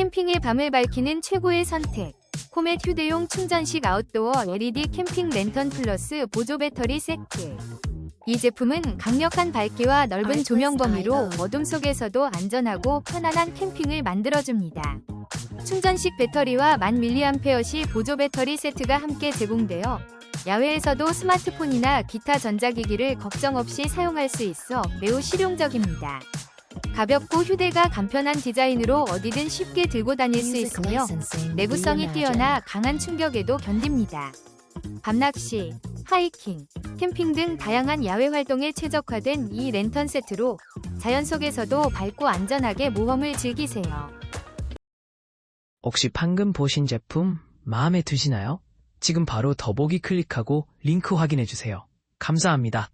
캠핑의 밤을 밝히는 최고의 선택. 코멧 휴대용 충전식 아웃도어 LED 캠핑 랜턴 플러스 보조 배터리 세트. 이 제품은 강력한 밝기와 넓은 조명 범위로 어둠 속에서도 안전하고 편안한 캠핑을 만들어줍니다. 충전식 배터리와 1000mAh 보조 배터리 세트가 함께 제공되어 야외에서도 스마트폰이나 기타 전자기기를 걱정 없이 사용할 수 있어 매우 실용적입니다. 가볍고 휴대가 간편한 디자인으로 어디든 쉽게 들고 다닐 수 있으며 내구성이 뛰어나 강한 충격에도 견딥니다. 밤낚시, 하이킹, 캠핑 등 다양한 야외 활동에 최적화된 이 랜턴 세트로 자연 속에서도 밝고 안전하게 모험을 즐기세요. 혹시 방금 보신 제품 마음에 드시나요? 지금 바로 더보기 클릭하고 링크 확인해 주세요. 감사합니다.